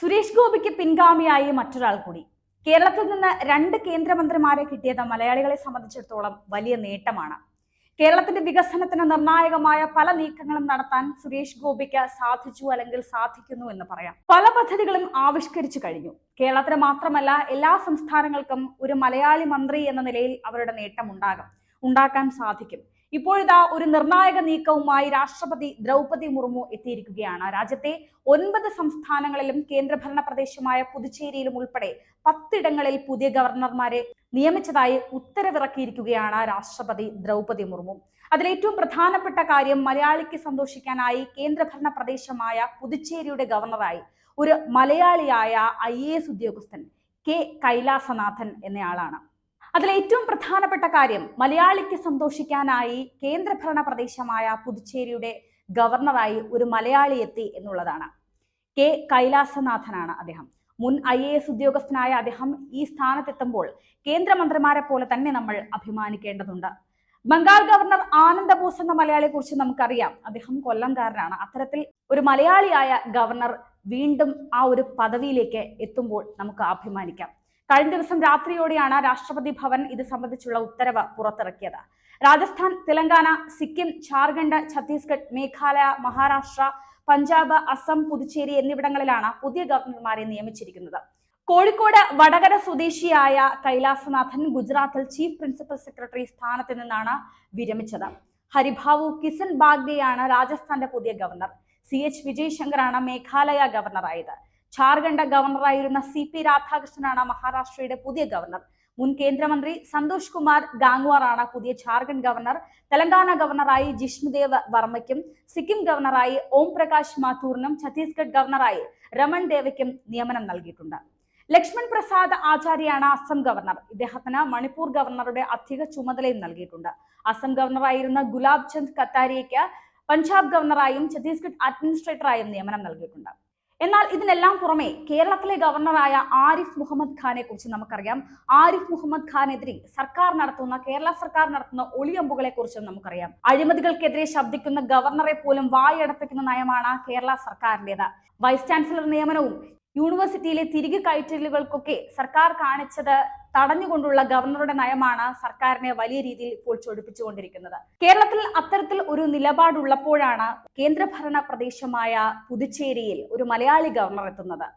സുരേഷ് ഗോപിക്ക് പിൻഗാമിയായി മറ്റൊരാൾ കൂടി. കേരളത്തിൽ നിന്ന് രണ്ട് കേന്ദ്രമന്ത്രിമാരെ കിട്ടിയത് മലയാളികളെ സംബന്ധിച്ചിടത്തോളം വലിയ നേട്ടമാണ്. കേരളത്തിന്റെ വികസനത്തിന് നിർണായകമായ പല നീക്കങ്ങളും നടത്താൻ സുരേഷ് ഗോപിക്ക് സാധിച്ചു അല്ലെങ്കിൽ സാധിക്കുന്നു എന്ന് പറയാം. പല പദ്ധതികളും ആവിഷ്കരിച്ചു കഴിഞ്ഞു. കേരളത്തിന് മാത്രമല്ല എല്ലാ സംസ്ഥാനങ്ങൾക്കും ഒരു മലയാളി മന്ത്രി എന്ന നിലയിൽ അവരുടെ നേട്ടം ഉണ്ടാകും ഉണ്ടാക്കാൻ സാധിക്കും. ഇപ്പോഴിതാ ഒരു നിർണായക നീക്കവുമായി രാഷ്ട്രപതി ദ്രൗപതി മുർമു എത്തിയിരിക്കുകയാണ്. രാജ്യത്തെ ഒൻപത് സംസ്ഥാനങ്ങളിലും കേന്ദ്രഭരണ പ്രദേശമായ പുതുച്ചേരിയിലും ഉൾപ്പെടെ പത്തിടങ്ങളിൽ പുതിയ ഗവർണർമാരെ നിയമിച്ചതായി ഉത്തരവിറക്കിയിരിക്കുകയാണ് രാഷ്ട്രപതി ദ്രൗപതി മുർമു. അതിലേറ്റവും പ്രധാനപ്പെട്ട കാര്യം മലയാളിക്ക് സന്തോഷിക്കാനായി കേന്ദ്രഭരണ പ്രദേശമായ പുതുച്ചേരിയുടെ ഗവർണറായി ഒരു മലയാളിയായ ഐ ഉദ്യോഗസ്ഥൻ കെ കൈലാസനാഥൻ എന്നയാളാണ്. അതിലേറ്റവും പ്രധാനപ്പെട്ട കാര്യം മലയാളിക്ക് സന്തോഷിക്കാനായി കേന്ദ്രഭരണ പ്രദേശമായ പുതുച്ചേരിയുടെ ഗവർണറായി ഒരു മലയാളി എത്തി എന്നുള്ളതാണ്. കെ. കൈലാസനാഥനാണ് അദ്ദേഹം. മുൻ ഐ എ എസ് ഉദ്യോഗസ്ഥനായ അദ്ദേഹം ഈ സ്ഥാനത്തെത്തുമ്പോൾ കേന്ദ്രമന്ത്രിമാരെ പോലെ തന്നെ നമ്മൾ അഭിമാനിക്കേണ്ടതുണ്ട്. ബംഗാൾ ഗവർണർ ആനന്ദ ബോസ് എന്ന മലയാളിയെ കുറിച്ച് നമുക്കറിയാം. അദ്ദേഹം കൊല്ലംകാരനാണ്. അത്തരത്തിൽ ഒരു മലയാളിയായ ഗവർണർ വീണ്ടും ആ ഒരു പദവിയിലേക്ക് എത്തുമ്പോൾ നമുക്ക് അഭിമാനിക്കാം. കഴിഞ്ഞ ദിവസം രാത്രിയോടെയാണ് രാഷ്ട്രപതി ഭവൻ ഇത് സംബന്ധിച്ചുള്ള ഉത്തരവ് പുറത്തിറക്കിയത്. രാജസ്ഥാൻ തെലങ്കാന സിക്കിം ജാർഖണ്ഡ് ഛത്തീസ്ഗഡ് മേഘാലയ മഹാരാഷ്ട്ര പഞ്ചാബ് അസം പുതുച്ചേരി എന്നിവിടങ്ങളിലാണ് പുതിയ ഗവർണർമാരെ നിയമിച്ചിരിക്കുന്നത്. കോഴിക്കോട് വടകര സ്വദേശിയായ കൈലാസനാഥൻ ഗുജറാത്തിൽ ചീഫ് പ്രിൻസിപ്പൽ സെക്രട്ടറി സ്ഥാനത്ത് നിന്നാണ് വിരമിച്ചത്. ഹരിഭാവു കിസൻ ബാഗ്ദെയാണ് രാജസ്ഥാന്റെ പുതിയ ഗവർണർ. സി എച്ച് വിജയശങ്കറാണ് മേഘാലയ ഗവർണറായത്. ജാർഖണ്ഡ് ഗവർണറായിരുന്ന സി പി രാധാകൃഷ്ണനാണ് മഹാരാഷ്ട്രയുടെ പുതിയ ഗവർണർ. മുൻ കേന്ദ്രമന്ത്രി സന്തോഷ് കുമാർ ഗാംഗ്വാറാണ് പുതിയ ജാർഖണ്ഡ് ഗവർണർ. തെലങ്കാന ഗവർണറായി ജിഷ്ണുദേവ് വർമ്മയ്ക്കും സിക്കിം ഗവർണറായി ഓം പ്രകാശ് മാഥൂറിനും ഛത്തീസ്ഗഡ് ഗവർണറായി രമൺ ദേവയ്ക്കും നിയമനം നൽകിയിട്ടുണ്ട്. ലക്ഷ്മൺ പ്രസാദ് ആചാര്യാണ് അസം ഗവർണർ. ഇദ്ദേഹത്തിന് മണിപ്പൂർ ഗവർണറുടെ അധിക ചുമതലയും നൽകിയിട്ടുണ്ട്. അസം ഗവർണറായിരുന്ന ഗുലാബ് ചന്ദ് കത്താരിയയ്ക്ക് പഞ്ചാബ് ഗവർണറായും ഛത്തീസ്ഗഡ് അഡ്മിനിസ്ട്രേറ്ററായും നിയമനം നൽകിയിട്ടുണ്ട്. എന്നാൽ ഇതിനെല്ലാം പുറമെ കേരളത്തിലെ ഗവർണറായ ആരിഫ് മുഹമ്മദ് ഖാനെ കുറിച്ച് നമുക്കറിയാം. ആരിഫ് മുഹമ്മദ് ഖാനെതിരെ സർക്കാർ നടത്തുന്ന കേരള സർക്കാർ നടത്തുന്ന ഒളിയമ്പുകളെ കുറിച്ചും നമുക്കറിയാം. അഴിമതികൾക്കെതിരെ ശബ്ദിക്കുന്ന ഗവർണറെ പോലും വായടപ്പിക്കുന്ന നയമാണ് കേരള സർക്കാരിന്റെത്. വൈസ് ചാൻസലർ നിയമനവും യൂണിവേഴ്സിറ്റിയിലെ തിരികെ കയറ്റലുകൾക്കൊക്കെ സർക്കാർ കാണിച്ചത് തടഞ്ഞുകൊണ്ടുള്ള ഗവർണറുടെ നയമാണ് സർക്കാരിനെ വലിയ രീതിയിൽ ഇപ്പോൾ ചൊടിപ്പിച്ചുകൊണ്ടിരിക്കുന്നത്. കേരളത്തിൽ അത്തരത്തിൽ ഒരു നിലപാടുള്ളപ്പോഴാണ് കേന്ദ്രഭരണ പ്രദേശമായ പുതുച്ചേരിയിൽ ഒരു മലയാളി ഗവർണർ എത്തുന്നത്.